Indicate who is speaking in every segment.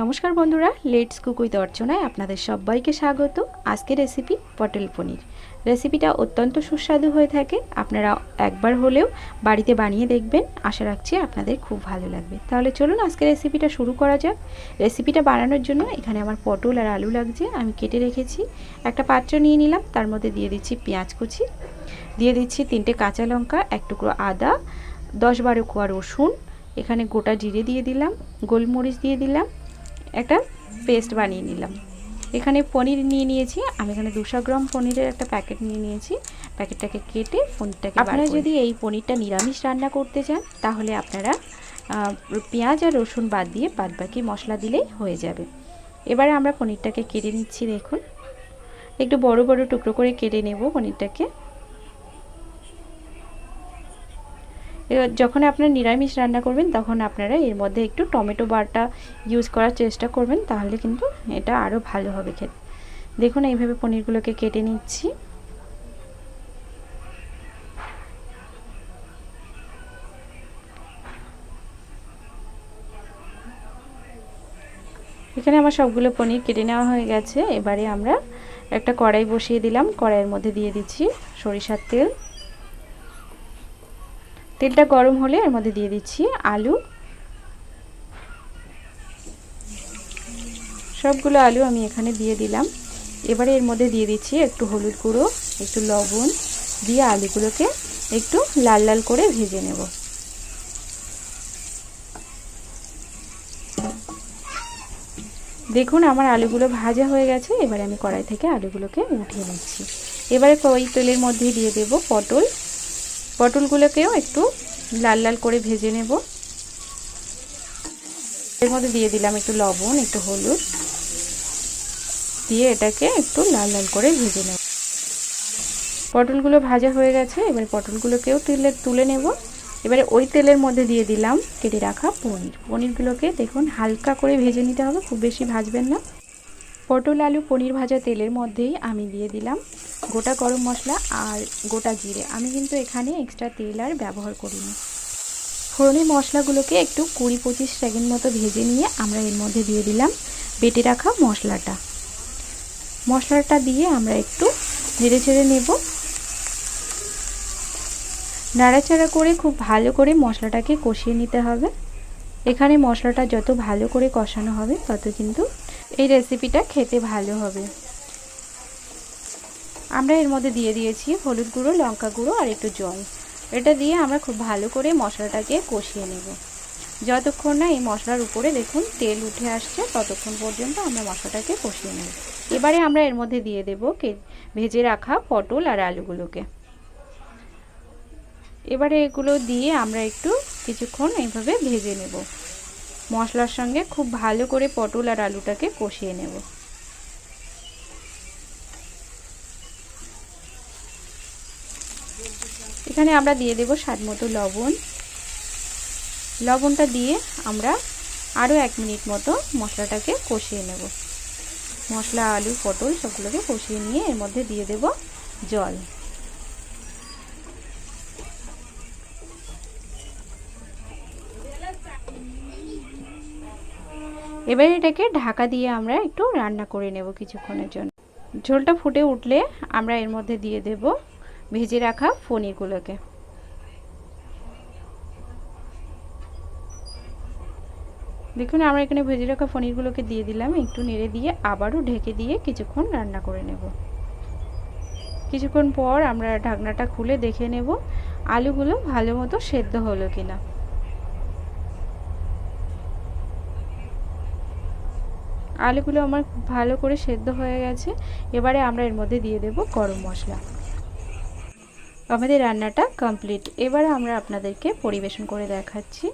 Speaker 1: নমস্কার বন্ধুরা let's cook with অর্চনায় আপনাদের সবাইকে স্বাগত। আজকের রেসিপি পটল পনির। রেসিপিটা অত্যন্ত সুস্বাদু হয়ে থাকে। আপনারা একবার হলেও বাড়িতে বানিয়ে দেখবেন। আশা রাখছি আপনাদের খুব ভালো লাগবে। তাহলে চলুন আজকের রেসিপিটা শুরু করা যাক। রেসিপিটা বানানোর জন্য এখানে আমার পটল আর আলু লাগছে। আমি কেটে রেখেছি। একটা পাত্র নিয়ে নিলাম। তার মধ্যে দিয়ে দিচ্ছি পেঁয়াজ কুচি। দিয়ে দিচ্ছি তিনটে কাঁচা লঙ্কা, এক টুকরো আদা, দশ বারো কোয়া রসুন। এখানে গোটা জিরে দিয়ে দিলাম। গোলমরিচ দিয়ে দিলাম। একটা পেস্ট বানিয়ে নিলাম। এখানে পনির নিয়ে নিয়েছি আমি এখানে দুশো গ্রাম পনিরের একটা প্যাকেট নিয়ে নিয়েছি। প্যাকেটটাকে কেটে পনিরটাকে আপনারা যদি এই পনিরটা নিরামিষ রান্না করতে চান তাহলে আপনারা পেঁয়াজ আর রসুন বাদ দিয়ে বাদ বাকি মশলা দিলেই হয়ে যাবে। এবারে আমরা পনিরটাকে কেটে নিচ্ছি দেখুন। একটু বড় বড় টুকরো করে কেটে নেব পনিরটাকে এবার যখন আপনারা নিরামিষ রান্না করবেন, তখন আপনারা এর মধ্যে একটু টমেটো বাটা ইউজ করার চেষ্টা করবেন, তাহলে কিন্তু এটা আরও ভালো হবে খেতে। দেখুন, এইভাবে পনিরগুলোকে কেটে নিচ্ছি। এখানে আমার সবগুলো পনির কেটে নেওয়া হয়ে গেছে। এবারে আমরা একটা কড়াই বসিয়ে দিলাম। কড়াইয়ের মধ্যে দিয়ে দিচ্ছি সরিষার তেল। তেলটা গরম হলে এর মধ্যে দিয়ে দিচ্ছি আলু। সবগুলো আলু আমি এখানে দিয়ে দিলাম। এবারে এর মধ্যে দিয়ে দিচ্ছি একটু হলুদ গুঁড়ো, একটু লবণ, দিয়ে আলুগুলোকে একটু লাল লাল করে ভেজে নেব। দেখুন আমার আলুগুলো ভাজা হয়ে গেছে, এবারে আমি কড়াই থেকে আলুগুলোকে উঠিয়ে নিচ্ছি। এবারে ওই তেলের মধ্যেই দিয়ে দেব পটল। পটলগুলোকেও একটু লাল লাল করে ভেজে নেব। এর মধ্যে দিয়ে দিলাম একটু লবণ, একটু হলুদ। দিয়ে এটাকে একটু লাল লাল করে ভেজে নেব। পটলগুলো ভাজা হয়ে গেছে, এবারে পটলগুলোকেও তেলে তুলে নেব। এবারে ওই তেলের মধ্যে দিয়ে দিলাম, কেটে রাখা পনির। পনিরগুলোকে দেখুন হালকা করে ভেজে নিতে হবে, খুব বেশি ভাজবেন না। পটল, আলু, পনির ভাজা তেলের মধ্যেই আমি দিয়ে দিলাম গোটা গরম মশলা আর গোটা জিরে। আমি কিন্তু এখানে এক্সট্রা তেল আর ব্যবহার করিনি। ফোড়নের মশলাগুলোকে একটু কুড়ি পঁচিশ সেকেন্ড মতো ভেজে নিয়ে আমরা এর মধ্যে দিয়ে দিলাম বেটে রাখা মশলাটা। মশলাটা দিয়ে আমরা একটু নেড়ে চেড়ে নেব। নাড়াচাড়া করে খুব ভালো করে মশলাটাকে কষিয়ে নিতে হবে। এখানে মশলাটা যত ভালো করে কষানো হবে তত কিন্তু এই রেসিপিটা খেতে ভালো হবে। আমরা এর মধ্যে দিয়ে দিয়েছি হলুদ গুঁড়ো, লঙ্কা গুঁড়ো আর একটু জল। এটা দিয়ে আমরা খুব ভালো করে মশলাটাকে কষিয়ে নেব। যতক্ষণ না এই মশলার উপরে দেখুন তেল উঠে আসছে, ততক্ষণ পর্যন্ত আমরা মশলাটাকে কষিয়ে নেব। এবারে আমরা এর মধ্যে দিয়ে দেব ভেজে রাখা পটল আর আলুগুলোকে। এবারে এগুলো দিয়ে আমরা একটু কিছুক্ষণ এইভাবে ভেজে নেব। মশলার সঙ্গে খুব ভালো করে পটল আর আলুটাকে কষিয়ে নেব। এখানে আমরা দিয়ে দেব স্বাদ মতো লবণ। লবণটা দিয়ে আমরা আরও এক মিনিট মতো মশলাটাকে কষিয়ে নেব। মশলা, আলু, পটল সবগুলোকে কষিয়ে নিয়ে এর মধ্যে দিয়ে দেব জল। এবার এটাকে ঢাকা দিয়ে আমরা একটু রান্না করে নেব কিছুক্ষণের জন্য। ঝোলটা ফুটে উঠলে আমরা এর মধ্যে দিয়ে দেব ভেজে রাখা পনিরগুলোকে। দেখুন, আমরা এখানে ভেজে রাখা পনিরগুলোকে দিয়ে দিলাম। একটু নেড়ে দিয়ে আবারও ঢেকে দিয়ে কিছুক্ষণ রান্না করে নেব। কিছুক্ষণ পর আমরা ঢাকনাটা খুলে দেখে নেব আলুগুলো ভালো মতো সেদ্ধ হলো কিনা। আলুগুলো আমার ভালো করে সেদ্ধ হয়ে গেছে। এবারে আমরা এর মধ্যে দিয়ে দেব গরম মশলা। আমাদের রান্নাটা কমপ্লিট এবারে আমরা আপনাদেরকে পরিবেশন করে দেখাচ্ছি।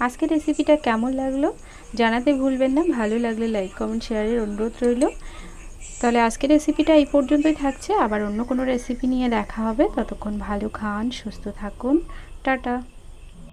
Speaker 1: আজকের রেসিপিটা কেমন লাগল জানাতে ভুলবেন না। ভালো লাগলে লাইক কমেন্ট শেয়ারের অনুরোধ রইল। তাহলে আজকের রেসিপিটা এই পর্যন্তই থাকছে। আবার অন্য কোনো রেসিপি নিয়ে দেখা হবে। ততক্ষণ ভালো খান, সুস্থ থাকুন। টাটা।